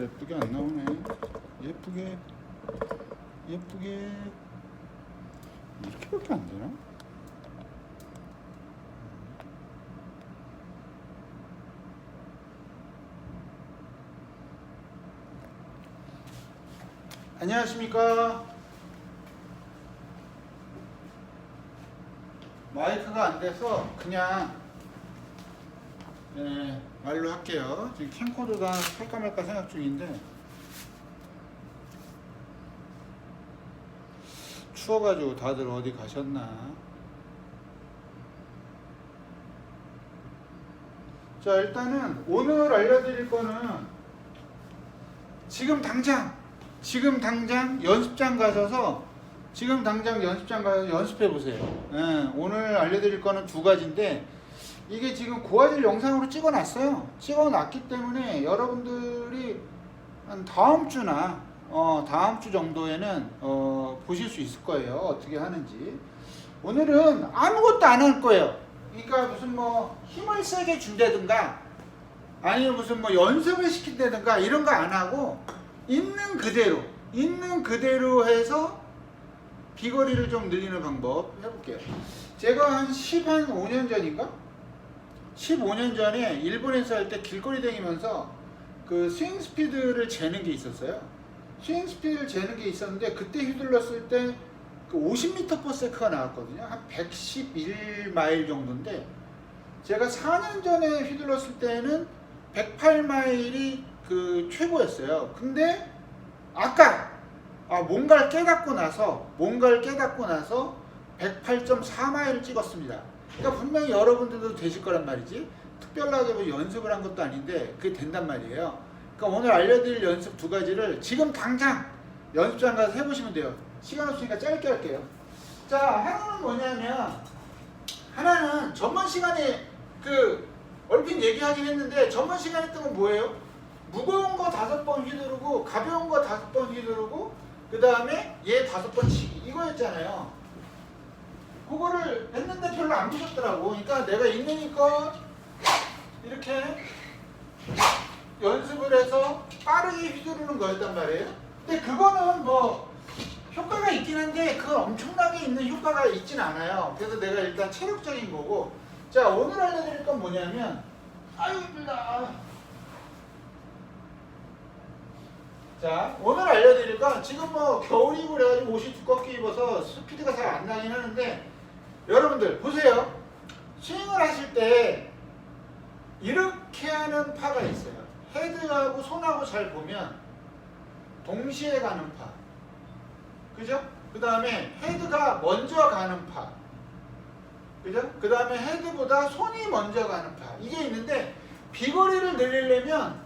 예쁘게 안 나오네. 예쁘게 예쁘게 이렇게밖에 안 되나? 안녕하십니까? 마이크가 안 돼서 그냥 네, 말로 할게요. 지금 캠코더가 할까 말까 생각 중인데 추워가지고 다들 어디 가셨나? 자 일단은 오늘 알려드릴 거는 지금 당장 지금 당장 연습장 가셔서 지금 당장 연습장 가서 연습해 보세요. 예, 오늘 알려드릴 거는 두 가지인데 이게 지금 고화질 영상으로 찍어놨어요. 찍어놨기 때문에 여러분들이 한 다음 주나 어, 다음 주 정도에는 어, 보실 수 있을 거예요. 어떻게 하는지. 오늘은 아무것도 안 할 거예요. 그러니까 무슨 뭐 힘을 세게 준다든가 아니면 무슨 뭐 연습을 시킨다든가 이런 거 안 하고 있는 그대로 있는 그대로 해서 비거리를 좀 늘리는 방법 해볼게요. 제가 한 10, 한 5년 전인가? 15년 전에 일본에서 할 때 길거리 다니면서 그 스윙 스피드를 재는 게 있었어요. 스윙 스피드를 재는 게 있었는데 그때 휘둘렀을 때 그 50m per sec가 나왔거든요. 한 111마일 정도인데 제가 4년 전에 휘둘렀을 때는 108마일이 그 최고였어요. 근데 아까 아, 뭔가를 깨닫고 나서 뭔가를 깨닫고 나서 108.4마일을 찍었습니다. 그러니까 분명히 여러분들도 되실 거란 말이지. 특별하게 뭐 연습을 한 것도 아닌데 그게 된단 말이에요. 그러니까 오늘 알려드릴 연습 두 가지를 지금 당장 연습장 가서 해보시면 돼요. 시간 없으니까 짧게 할게요. 자, 하나는 뭐냐면 하나는 전번 시간에 그 얼핏 얘기하긴 했는데 전번 시간에 했던 건 뭐예요? 무거운 거 다섯 번 휘두르고 가벼운 거 다섯 번 휘두르고 그 다음에 얘 다섯 번 치기 이거였잖아요. 그거를 했는데 별로 안 무섭더라고. 그러니까 내가 있으니까 이렇게 연습을 해서 빠르게 휘두르는 거였단 말이에요. 근데 그거는 뭐 효과가 있긴 한데 그건 엄청나게 있는 효과가 있진 않아요. 그래서 내가 일단 체력적인 거고. 자 오늘 알려드릴 건 뭐냐면 아유 힘들다. 자 오늘 알려드릴 건 지금 뭐 겨울이고 그래가지고 옷이 두껍게 입어서 스피드가 잘 안 나긴 하는데 여러분들 보세요. 스윙을 하실 때 이렇게 하는 파가 있어요. 헤드하고 손하고 잘 보면 동시에 가는 파. 그죠? 그 다음에 헤드가 먼저 가는 파. 그죠? 그 다음에 헤드보다 손이 먼저 가는 파. 이게 있는데 비거리를 늘리려면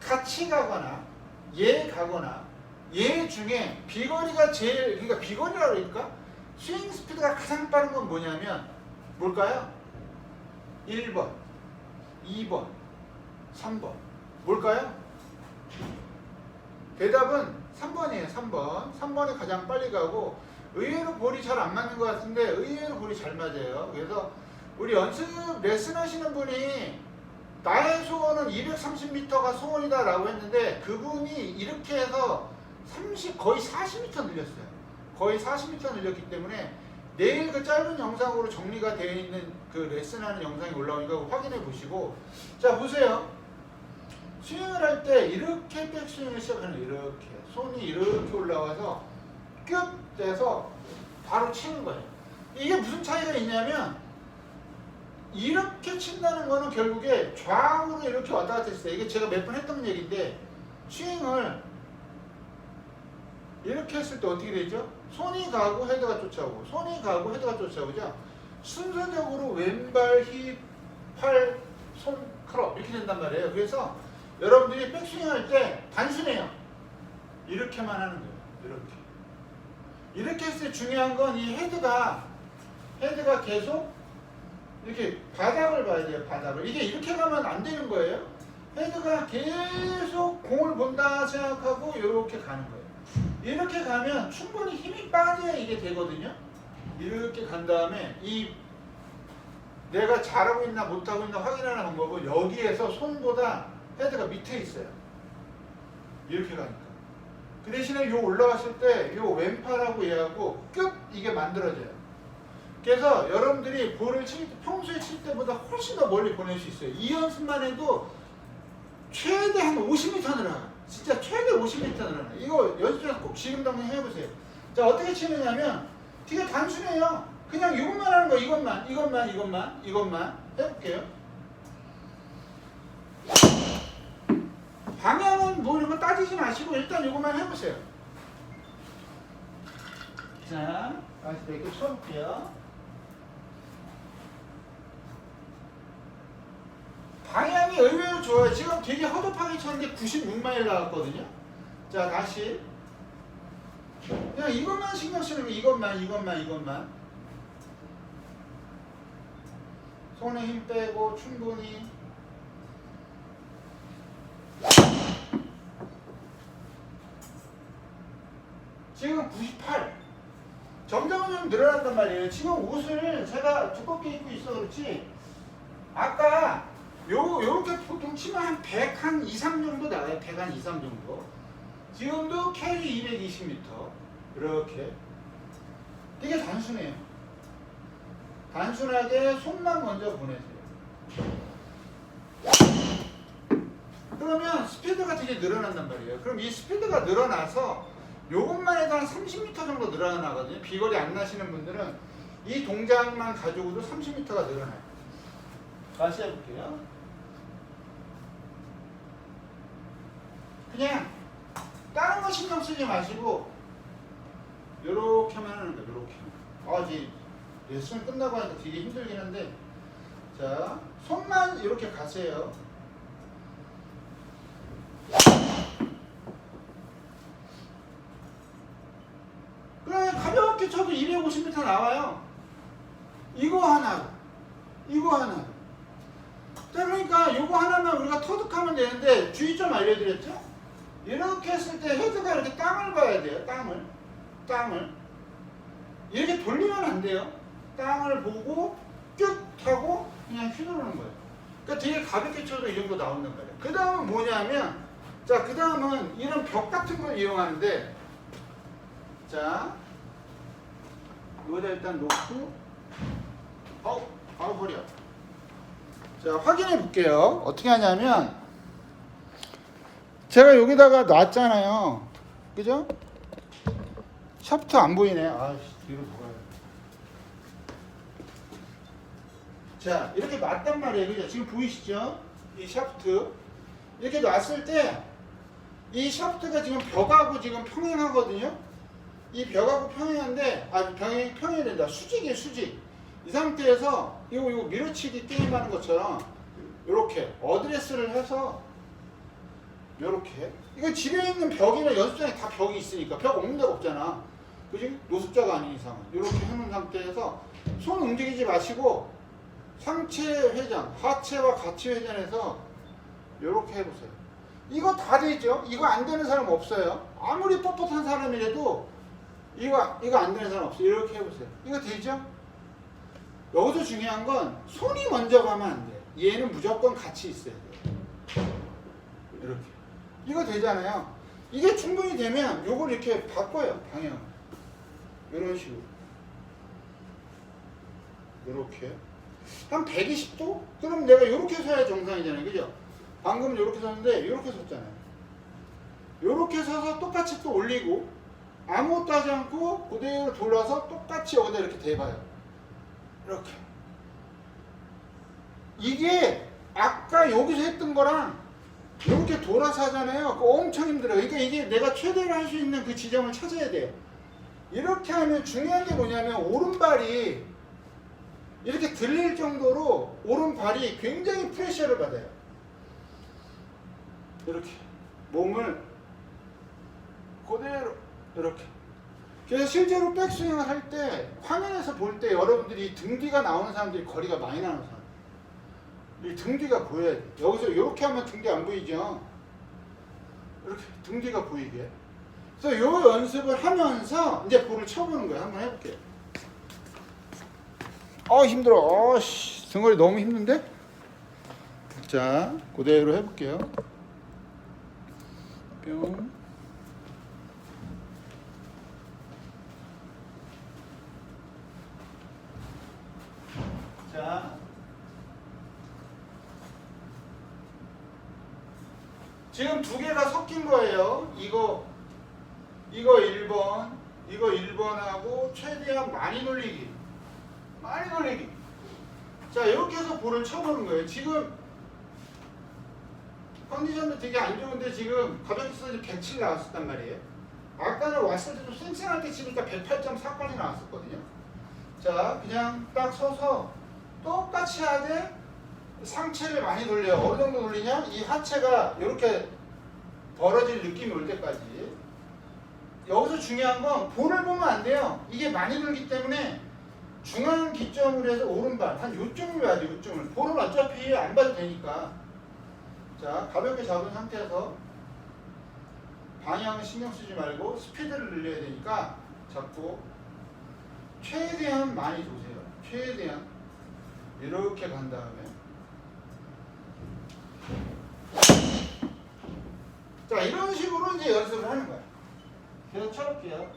같이 가거나 얘 가거나 얘 중에 비거리가 제일 그러니까 비거리라고 그러니까 스윙 스피드가 가장 빠른 건 뭐냐면 뭘까요? 1번, 2번, 3번. 뭘까요? 대답은 3번이에요. 3번. 3번이 가장 빨리 가고 의외로 볼이 잘 안 맞는 것 같은데 의외로 볼이 잘 맞아요. 그래서 우리 연습 레슨 하시는 분이 나의 소원은 230m가 소원이다 라고 했는데 그분이 이렇게 해서 30 거의 40m 늘렸어요. 거의 40m 늘렸기 때문에 내일 그 짧은 영상으로 정리가 되어 있는 그 레슨하는 영상이 올라오니까 확인해 보시고 자 보세요. 스윙을 할 때 이렇게 백스윙을 시작하는 이렇게 손이 이렇게 올라와서 끝 돼서 바로 치는 거예요. 이게 무슨 차이가 있냐면 이렇게 친다는 거는 결국에 좌우로 이렇게 왔다 갔다 했어요. 이게 제가 몇 번 했던 얘기인데 스윙을 이렇게 했을 때 어떻게 되죠? 손이 가고 헤드가 쫓아오고 손이 가고 헤드가 쫓아오죠. 순서적으로 왼발, 힙, 팔, 손, 크롭 이렇게 된단 말이에요. 그래서 여러분들이 백스윙 할 때 단순해요. 이렇게만 하는 거예요. 이렇게. 이렇게 했을 때 중요한 건 이 헤드가 헤드가 계속 이렇게 바닥을 봐야 돼요. 바닥을. 이게 이렇게 가면 안 되는 거예요. 헤드가 계속 공을 본다 생각하고 이렇게 가는 거예요. 이렇게 가면 충분히 힘이 빠져야 이게 되거든요. 이렇게 간 다음에 이 내가 잘하고 있나 못하고 있나 확인하는 방법은 여기에서 손보다 헤드가 밑에 있어요. 이렇게 가니까. 그 대신에 요 올라갔을 때 요 왼팔하고 얘하고 끝 이게 만들어져요. 그래서 여러분들이 볼을 칠 때, 평소에 칠 때보다 훨씬 더 멀리 보낼 수 있어요. 이 연습만 해도 최대 한 50m 늘어나. 진짜 최대 50m 늘어나. 이거 연습해서 꼭 지금 당장 해보세요. 자 어떻게 치느냐면 되게 단순해요. 그냥 이것만 하는 거 이것만 이것만 이것만 이것만 해볼게요. 방향은 뭐 이런 거 따지지 마시고 일단 이것만 해보세요. 자, 다시 이렇게 쳐볼게요. 방향이 의외로 좋아요. 지금 되게 허접하게 쳤는데 96마일 나왔거든요. 자, 다시. 그냥 이것만 신경 쓰는 거 이것만, 이것만, 이것만. 손에 힘 빼고 충분히. 지금 98. 점점 좀 늘어난단 말이에요. 지금 옷을 제가 두껍게 입고 있어 그렇지. 아까 요 요렇게 보통 치면 한 100, 한 2, 3 정도 나와요. 100, 한 2, 3 정도. 지금도 캐리 220m. 이렇게. 되게 단순해요. 단순하게 손만 먼저 보내세요. 그러면 스피드가 되게 늘어난단 말이에요. 그럼 이 스피드가 늘어나서 요것만 해도 한 30m 정도 늘어나거든요. 비거리 안 나시는 분들은 이 동작만 가지고도 30m가 늘어나요. 다시 해볼게요. 그냥 다른 거 신경 쓰지 마시고 요렇게만 하는 거예요. 요렇게. 아, 이제 레슨 끝나고 하니까 되게 힘들긴 한데 자, 손만 이렇게 가세요. 그냥 가볍게 쳐도 250m 나와요. 이거 하나, 이거 하나. 자, 그러니까 이거 하나만 우리가 터득하면 되는데 주의 좀 알려드렸죠? 이렇게 했을 때 헤드가 이렇게 땅을 봐야 돼요. 땅을, 땅을. 이렇게 돌리면 안 돼요. 땅을 보고 쭉 하고 그냥 휘두르는 거예요. 그러니까 되게 가볍게 쳐도 이 정도 나온단 말이에요. 그 다음은 뭐냐면, 자, 그 다음은 이런 벽 같은 걸 이용하는데, 자, 이거다 일단 놓고, 어, 아우 허리야. 자, 확인해 볼게요. 어떻게 하냐면, 제가 여기다가 놨잖아요. 그죠? 샤프트 안 보이네. 아씨, 뒤로 돌아야 자, 이렇게 놨단 말이에요. 그죠? 지금 보이시죠? 이 샤프트. 이렇게 놨을 때, 이 샤프트가 지금 벽하고 지금 평행하거든요? 이 벽하고 평행한데, 아, 평행, 평행이 된다. 수직이에요, 수직. 이 상태에서, 이거, 이거 밀어치기 게임하는 것처럼, 이렇게 어드레스를 해서, 이렇게. 이거 집에 있는 벽이나 연습장에 다 벽이 있으니까, 벽 없는 데가 없잖아. 그지? 노숙자가 아닌 이상은. 이렇게 해놓은 상태에서, 손 움직이지 마시고, 상체 회전, 하체와 같이 회전해서 이렇게 해보세요. 이거 다 되죠? 이거 안 되는 사람 없어요. 아무리 뻣뻣한 사람이라도 이거 이거 안 되는 사람 없어요. 이렇게 해보세요. 이거 되죠? 여기서 중요한 건 손이 먼저 가면 안 돼. 얘는 무조건 같이 있어야 돼. 이렇게. 이거 되잖아요. 이게 충분히 되면 요걸 이렇게 바꿔요. 방향. 이런 식으로. 이렇게. 한 120도? 그럼 내가 이렇게 서야 정상이잖아요. 그죠? 방금 이렇게 섰는데 이렇게 섰잖아요. 이렇게 서서 똑같이 또 올리고 아무것도 하지 않고 그대로 돌아서 똑같이 여기다 이렇게 대봐요. 이렇게. 이게 아까 여기서 했던 거랑 이렇게 돌아서 하잖아요. 그거 엄청 힘들어요. 그러니까 이게 내가 최대로 할 수 있는 그 지점을 찾아야 돼요. 이렇게 하면 중요한 게 뭐냐면 오른발이 이렇게 들릴 정도로 오른발이 굉장히 프레셔를 받아요. 이렇게 몸을 그대로 이렇게. 그래서 실제로 백스윙을 할 때 화면에서 볼 때 여러분들이 등 뒤가 나오는 사람들이 거리가 많이 나는 사람. 이 등 뒤가 보여야 돼. 여기서 이렇게 하면 등뒤 안 보이죠. 이렇게 등 뒤가 보이게. 그래서 요 연습을 하면서 이제 볼을 쳐보는 거예요. 한번 해볼게요. 어 힘들어. 어씨 등거리 너무 힘든데? 자 그대로 해볼게요. 뿅. 지금 두 개가 섞인 거예요. 이거 이거 1번, 이거 1번하고 최대한 많이 돌리기. 많이 돌리기. 자, 이렇게 해서 볼을 쳐보는 거예요. 지금 컨디션도 되게 안 좋은데 지금 가볍게 써서 107 나왔었단 말이에요. 아까는 왔을 때도 쌩쌩할 때 치니까 108.4까지 나왔었거든요. 자, 그냥 딱 서서 똑같이 하되 상체를 많이 돌려요. 어느 정도 돌리냐? 이 하체가 이렇게 벌어질 느낌이 올 때까지. 여기서 중요한 건 볼을 보면 안 돼요. 이게 많이 돌기 때문에 중앙 기점으로 해서 오른발 한 요점을 봐야 돼. 요점을. 볼은 어차피 안 봐도 되니까. 자, 가볍게 잡은 상태에서 방향을 신경 쓰지 말고 스피드를 늘려야 되니까 잡고 최대한 많이 도세요. 최대한 이렇게 간 다음에 자 이런 식으로 이제 연습을 하는 거야. 계속 쳐볼게요.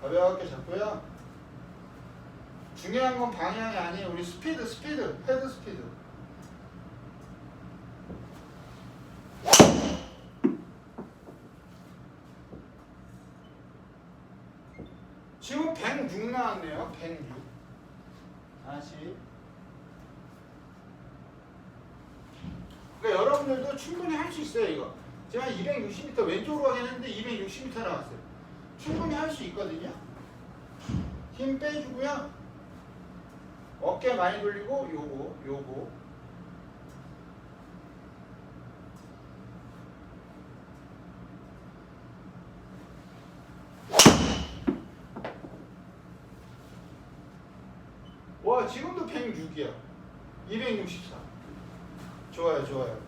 가볍게 잡고요. 중요한 건 방향이 아니에요. 우리 스피드, 스피드, 헤드 스피드. 지금 106 나왔네요. 106. 다시. 여러분들도 충분히 할 수 있어요, 이거. 제가 260m 왼쪽으로 가긴 했는데 260m 나왔어요. 충분히 할 수 있거든요. 힘 빼주고요. 어깨 많이 돌리고 요거, 요거. 와, 지금도 106이야. 264. 좋아요, 좋아요.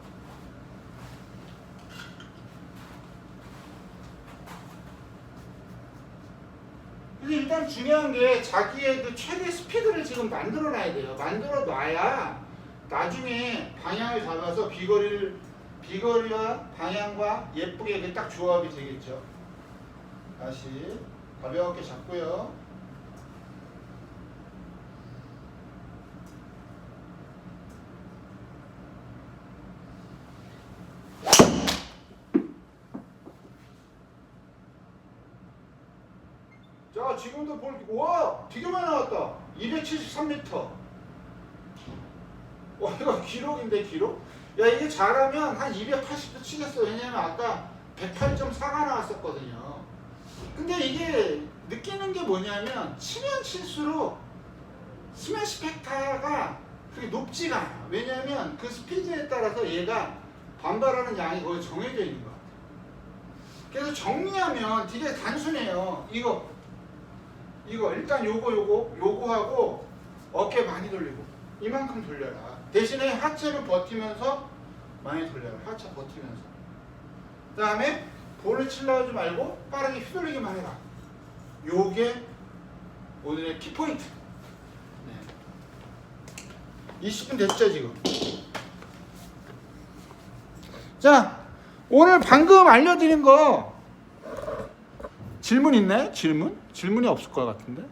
중요한 게 자기의 그 최대 스피드를 지금 만들어 놔야 돼요. 만들어 놔야 나중에 방향을 잡아서 비거리를 비거리와 방향과 예쁘게 딱 조합이 되겠죠. 다시 가볍게 잡고요. 자, 지금도 볼, 와, 되게 많이 나왔다. 273m. 와, 이거 기록인데, 기록? 야, 이게 잘하면 한 280도 치겠어. 왜냐면 아까 108.4가 나왔었거든요. 근데 이게 느끼는 게 뭐냐면, 치면 칠수록 스매시 팩터가 그렇게 높지가 않아. 왜냐면 그 스피드에 따라서 얘가 반발하는 양이 거의 정해져 있는 것 같아. 그래서 정리하면 되게 단순해요. 이거 이거 일단 요거 요거 요거 하고 어깨 많이 돌리고 이만큼 돌려라. 대신에 하체를 버티면서 많이 돌려라. 하체 버티면서. 그 다음에 볼을 칠라 하지 말고 빠르게 휘둘리기만 해라 요게 오늘의 키포인트 네. 20분 됐죠 지금? 자 오늘 방금 알려드린 거 질문 있나요? 질문? 질문이 없을 것 같은데.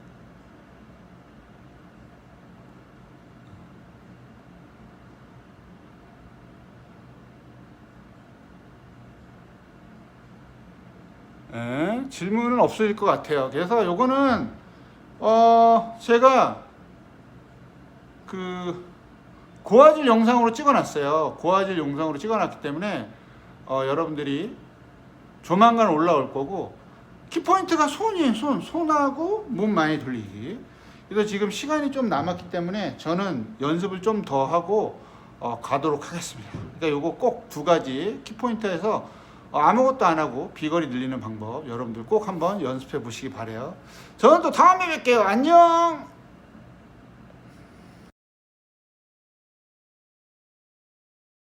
예, 질문은 없을 것 같아요. 그래서 요거는 어 제가 그 고화질 영상으로 찍어놨어요. 고화질 영상으로 찍어놨기 때문에 어, 여러분들이 조만간 올라올 거고 키포인트가 손이에요. 손. 손하고 몸 많이 돌리기. 그래서 지금 시간이 좀 남았기 때문에 저는 연습을 좀 더 하고 어, 가도록 하겠습니다. 그러니까 요거 꼭 두 가지 키포인트에서 어, 아무것도 안 하고 비거리 늘리는 방법 여러분들 꼭 한번 연습해 보시기 바래요. 저는 또 다음에 뵐게요. 안녕.